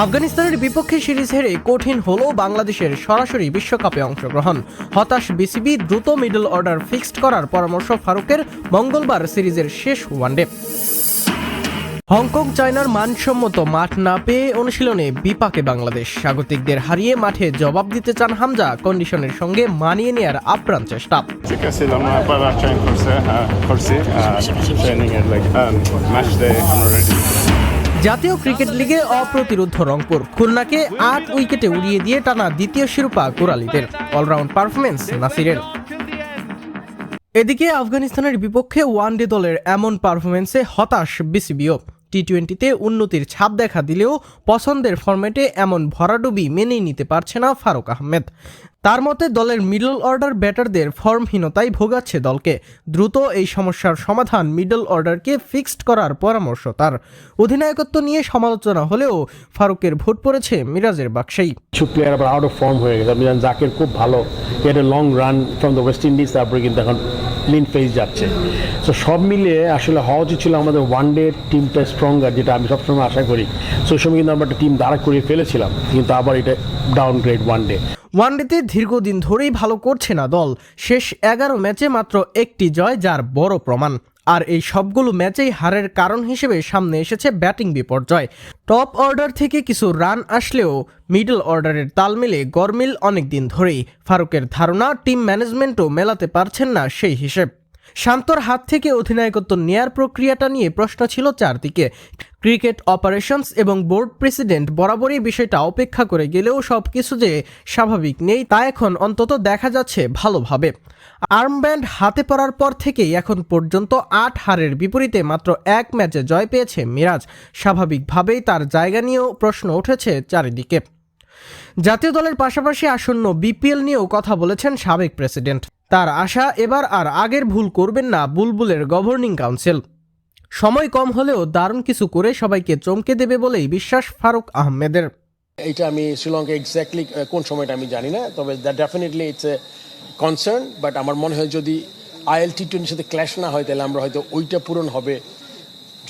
আফগানিস্তানের বিপক্ষে সিরিজ হেরে কঠিন হলো বাংলাদেশের সরাসরি বিশ্বকাপে অংশগ্রহণ। হতাশ বিসিবি দ্রুত মিডল অর্ডার ফিক্সড করার পরামর্শ ফারুকের মঙ্গলবার সিরিজের শেষ ওয়ানডে। হংকং চায়নার মানসম্মত মাঠ না পেয়ে অনুশীলনে বিপাকে বাংলাদেশ। স্বাগতিকদের হারিয়ে মাঠে জবাব দিতে চান হামজা, কন্ডিশনের সঙ্গে মানিয়ে নেয়ার আপ্রাণ চেষ্টা। আমরা রেডি জাতীয় ক্রিকেট লিগে অপ্রতিরোধ রংপুর। খুলনাকে আট উইকেটে উড়িয়ে দিয়ে টানা দ্বিতীয় শিরোপা কোরালিদের অলরাউন্ড পারফরমেন্স নাসিরের। এদিকে আফগানিস্তানের বিপক্ষে ওয়ানডে দলের এমন পারফরমেন্সে হতাশ বিসিবিও। টি টোয়েন্টিতে উন্নতির ছাপ দেখা দিলেও পছন্দের ফরম্যাটে এমন ভরাডুবি মেনেই নিতে পারছে না ফারুক আহমেদ। তার মতে, দলের মিডল অর্ডার ব্যাটারদের ফর্মহীনতাই ভোগাচ্ছে দলকে। দ্রুত এই সমস্যার সমাধান মিডল অর্ডারকে ফিক্সড করার পরামর্শ তার। অধিনায়কত্ব নিয়ে সমালোচনা হলেও ফারুকের ভোট পড়েছে মিরাজের বাক্সেই। কিছু প্লেয়ার আবার আউট অফ ফর্ম হয়ে গেছে। জানেন জাকের খুব ভালো। এটা long run from the West Indies তারপরে কিন্তু এখন ক্লিন ফেস যাচ্ছে। সো সব মিলিয়ে আসলে হওয়া উচিত ছিল আমাদের ওয়ান ডে টিমটা স্ট্রঙ্গার যেটা আমি সবসময় আশা করি। সো সময় কিন্তু আমরা একটা টিম দাঁড়া করিয়ে ফেলেছিলাম। কিন্তু আবার এটা ডাউন গ্রেড ওয়ান ডে ওয়ানডেতে দীর্ঘদিন ধরেই ভালো করছে না দল। শেষ এগারো ম্যাচে মাত্র একটি জয়, যার বড় প্রমাণ। আর এই সবগুলো ম্যাচেই হারের কারণ হিসেবে সামনে এসেছে ব্যাটিং বিপর্যয়। টপ অর্ডার থেকে কিছু রান আসলেও মিডল অর্ডারের তাল মিলে গরমিল অনেকদিন ধরেই। ফারুকের ধারণা, টিম ম্যানেজমেন্টও মেলাতে পারছেন না সেই হিসেব। শান্তর হাত থেকে অধিনায়কত্ব নেয়ার প্রক্রিয়াটা নিয়ে প্রশ্ন ছিল চারদিকে। ক্রিকেট অপারেশনস এবং বোর্ড প্রেসিডেন্ট বরাবরই বিষয়টা অপেক্ষা করে গেলেও সব কিছু যে স্বাভাবিক নেই তা এখন অন্তত দেখা যাচ্ছে ভালোভাবে। আর্মব্যান্ড হাতে পড়ার পর থেকেই এখন পর্যন্ত আট হারের বিপরীতে মাত্র এক ম্যাচে জয় পেয়েছে মিরাজ। স্বাভাবিকভাবেই তার জায়গা নিয়েও প্রশ্ন উঠেছে চারিদিকে। জাতীয় দলের পাশাপাশি আসন্ন বিপিএল নিয়েও কথা বলেছেন সাবেক প্রেসিডেন্ট। তার আশা এবার আর আগের ভুল করবেন না বুলবুলের গভর্নিং কাউন্সিল। সময় কম হলেও দারুণ কিছু করে সবাইকে চমকে দেবে বলেই বিশ্বাস ফারুক আহমেদের। এইটা আমি শ্রীলঙ্কা এক্স্যাক্টলি কোন সময়টা আমি জানি না, তবে definitely it's a concern but আমার মনে হয় যদি আইএল টি টোয়েন্টির সাথে ক্ল্যাশ না হয়, তাহলে আমরা হয়তো ওইটা পূরণ হবে।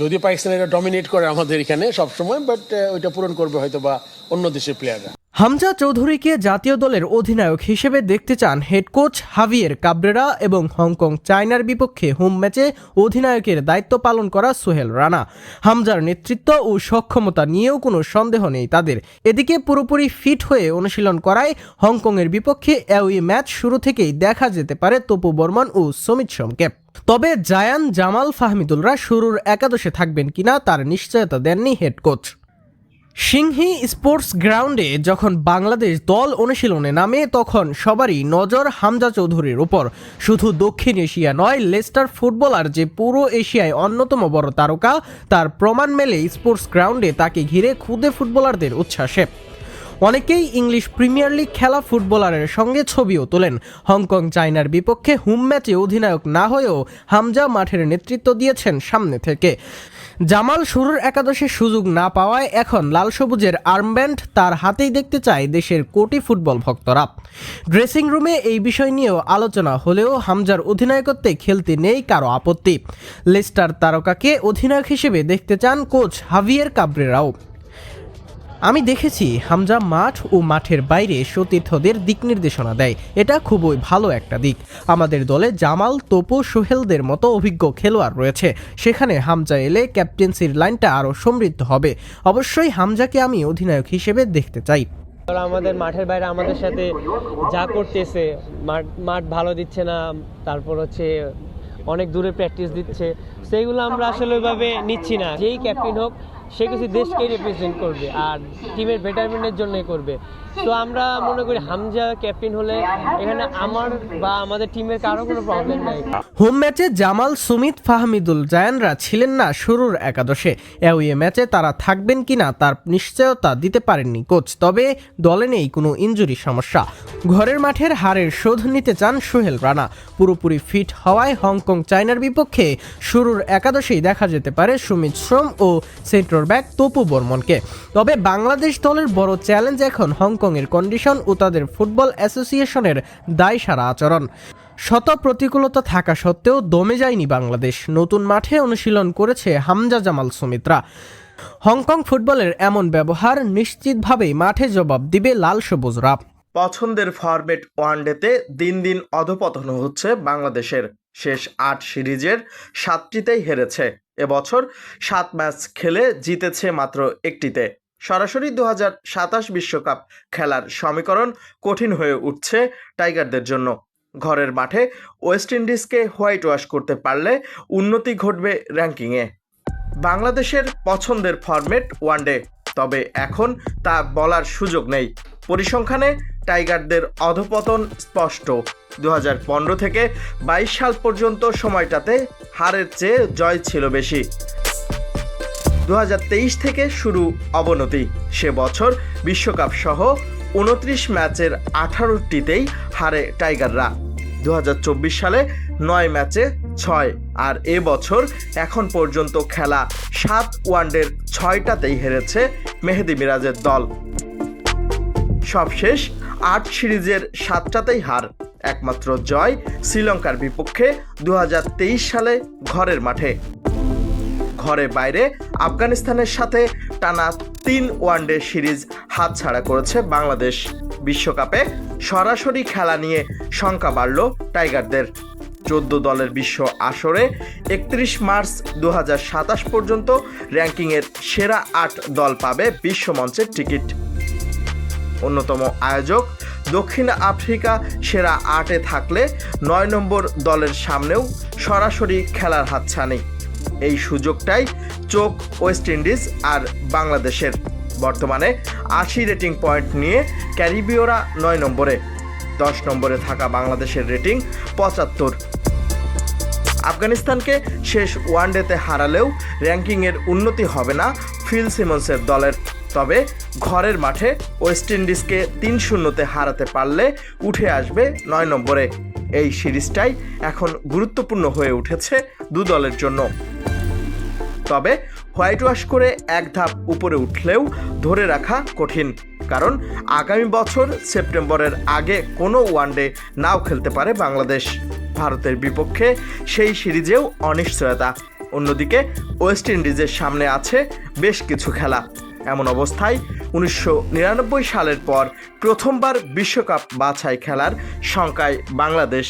যদিও পাকিস্তান এটা ডমিনেট করে আমাদের এখানে সবসময় বাট ওইটা পূরণ করবে হয়তো বা অন্য দেশের প্লেয়াররা হামজা চৌধুরীকে জাতীয় দলের অধিনায়ক হিসেবে দেখতে চান হেড কোচ হাভিয়ের কাবরেরা এবং হংকং চায়নার বিপক্ষে হোম ম্যাচে অধিনায়কের দায়িত্ব পালন করা সোহেল রানা। হামজার নেতৃত্ব ও সক্ষমতা নিয়েও কোনো সন্দেহ নেই তাদের। এদিকে পুরোপুরি ফিট হয়ে অনুশীলন করায় হংকংয়ের বিপক্ষে এই ম্যাচ শুরু থেকেই দেখা যেতে পারে তপু বর্মন ও সমিত সোমকে। তবে জায়ান জামাল ফাহমিদুলরা শুরুর একাদশে থাকবেন কিনা তার নিশ্চয়তা দেননি হেড কোচ। সিংহি স্পোর্টস গ্রাউন্ডে যখন বাংলাদেশ দল অনুশীলনে নামে, তখন সবারই নজর হামজা চৌধুরীর উপর। শুধু দক্ষিণ এশিয়া নয়, লেস্টার ফুটবলার যে পুরো এশিয়ায় অন্যতম বড় তারকা, তার প্রমাণ মেলে স্পোর্টস গ্রাউন্ডে তাকে ঘিরে খুদে ফুটবলারদের উচ্ছ্বাসে। অনেকেই ইংলিশ প্রিমিয়ার লিগ খেলা ফুটবলারের সঙ্গে ছবিও তোলেন। হংকং চায়নার বিপক্ষে হোম ম্যাচে অধিনায়ক না হয়েও হামজা মাঠের নেতৃত্ব দিয়েছেন সামনে থেকে। জামাল শুরুর একাদশে সুযোগ না পাওয়ায় এখন লাল সবুজের আর্মব্যান্ড তার হাতেই দেখতে চায় দেশের কোটি ফুটবল ভক্তরা। ড্রেসিং রুমে এই বিষয় নিয়েও আলোচনা হলেও হামজার অধিনায়কত্বে খেলতে নেই কারও আপত্তি। লেস্টার তারকাকে অধিনায়ক হিসেবে দেখতে চান কোচ হাভিয়ের কাবরেরাও। আমি দেখেছি হামজা মাঠ ও মাঠের বাইরে সতীর্থদের দিক নির্দেশনা দেয়। এটা খুবই ভালো একটা দিক। আমাদের দলে জামাল, তোপো, সোহেলদের মতো অভিজ্ঞ খেলোয়াড় রয়েছে। সেখানে হামজা এলে ক্যাপ্টেন্সির লাইনটা আরও সমৃদ্ধ হবে। অবশ্যই হামজাকে আমি অধিনায়ক হিসেবে দেখতে চাই। আমাদের মাঠের বাইরে আমাদের সাথে যা করতেছে, মাঠ মাঠ ভালো দিচ্ছে না, তারপর হচ্ছে অনেক দূরে প্র্যাকটিস দিচ্ছে। সেইগুলো আমরা আসলে ওইভাবে নিচ্ছি না। যেই ক্যাপ্টেন হোক সে কিছু দেশকে রিপ্রেজেন্ট করবে আর টিমের বেটারমেন্টের জন্যই করবে। তো আমরা মনে করি হামজা ক্যাপ্টেন হলে এখানে আমার বা আমাদের টিমের কারও কোনো প্রবলেম নাই। হোম ম্যাচে জামাল সুমিত ফাহমিদুল জায়ানরা ছিলেন না শুরুর একাদশে। এ ম্যাচে তারা থাকবেন কিনা তার নিশ্চয়তা দিতে পারেননি কোচ তবে দলে নেই কোনো ইঞ্জুরি সমস্যা। ঘরের মাঠের হারের শোধ নিতে চান সোহেল রানা। পুরোপুরি ফিট হওয়ায় হংকং চায়নার বিপক্ষে শুরুর একাদশেই দেখা যেতে পারে সুমিত শ্রম ও সেন্ট্রোর ব্যাক তপু বর্মনকে তবে বাংলাদেশ দলের বড় চ্যালেঞ্জ এখন হংকংয়ের কন্ডিশন ও তাদের ফুটবল অ্যাসোসিয়েশনের দায় সারা আচরণ। শত প্রতিকূলতা থাকা সত্ত্বেও দমে যায়নি বাংলাদেশ। নতুন মাঠে অনুশীলন করেছে হামজা জামাল সুমিত্রা। হংকং ফুটবলের এমন ব্যবহার নিশ্চিতভাবেই মাঠে জবাব দিবে লাল সবুজরা পছন্দের ফরম্যাট ওয়ানডেতে দিন দিন অধপতন হচ্ছে বাংলাদেশের। শেষ আট সিরিজের সাতটিতেই হেরেছে। এবছর সাত ম্যাচ খেলে জিতেছে মাত্র একটিতে। সরাসরি দু সাতাশ বিশ্বকাপ খেলার সমীকরণ কঠিন হয়ে উঠছে টাইগারদের জন্য। ঘরের মাঠে ওয়েস্ট ইন্ডিজকে হোয়াইট ওয়াশ করতে পারলে উন্নতি ঘটবে র্যাঙ্কিংয়ে। বাংলাদেশের পছন্দের ফরম্যাট ওয়ানডে, তবে এখন তা বলার সুযোগ নেই। পরিসংখ্যানে টাইগারদের অধপতন স্পষ্ট। দু হাজার পনেরো থেকে বাইশ সাল পর্যন্ত সময়টাতে হারের চেয়ে জয় ছিল বেশি। দু থেকে শুরু অবনতি। সে বছর বিশ্বকাপ সহ উনত্রিশ ম্যাচের আঠারোটিতেই হারে টাইগাররা। দু সালে নয় ম্যাচে ছয়, আর এ বছর এখন পর্যন্ত খেলা সাত ওয়ানডের ছয়টাতেই হেরেছে মেহেদি মিরাজের দল। সবশেষ আট সিরিজের সাতটাতেই হার। একমাত্র জয় শ্রীলঙ্কার বিপক্ষে দু হাজার তেইশ সালে ঘরের মাঠে। ঘরে বাইরে আফগানিস্তানের সাথে টানা তিন ওয়ানডে সিরিজ হাতছাড়া করেছে বাংলাদেশ। বিশ্বকাপে সরাসরি খেলা নিয়ে শঙ্কা বাড়ল টাইগারদের। চোদ্দ দলের বিশ্ব আসরে একত্রিশ মার্চ দু হাজার সাতাশ পর্যন্ত র্যাঙ্কিংয়ের সেরা আট দল পাবে বিশ্বমঞ্চের টিকিট। অন্যতম আয়োজক দক্ষিণ আফ্রিকা সেরা আটে থাকলে নয় নম্বর দলের সামনেও সরাসরি খেলার হাতছানি। এই সুযোগটাই চোখ ওয়েস্ট ইন্ডিজ আর বাংলাদেশের। বর্তমানে আশি রেটিং পয়েন্ট নিয়ে ক্যারিবীয়রা নয় নম্বরে। দশ নম্বরে থাকা বাংলাদেশের রেটিং পঁচাত্তর। আফগানিস্তানকে শেষ ওয়ানডেতে হারালেও র্যাঙ্কিংয়ের উন্নতি হবে না ফিল সিমন্সের দলের। তবে ঘরের মাঠে ওয়েস্ট ইন্ডিজকে তিন শূন্যতে হারাতে পারলে উঠে আসবে নয় নম্বরে। এই সিরিজটাই এখন গুরুত্বপূর্ণ হয়ে উঠেছে দু দলের জন্য। তবে হোয়াইট ওয়াশ করে এক ধাপ উপরে উঠলেও ধরে রাখা কঠিন, কারণ আগামী বছর সেপ্টেম্বরের আগে কোনো ওয়ানডে নাও খেলতে পারে বাংলাদেশ। ভারতের বিপক্ষে সেই সিরিজেও অনিশ্চয়তা। অন্যদিকে ওয়েস্ট ইন্ডিজের সামনে আছে বেশ কিছু খেলা। এমন অবস্থায় উনিশশো নিরানব্বই সালের পর প্রথমবার বিশ্বকাপ বাছাই খেলার শঙ্কায় বাংলাদেশ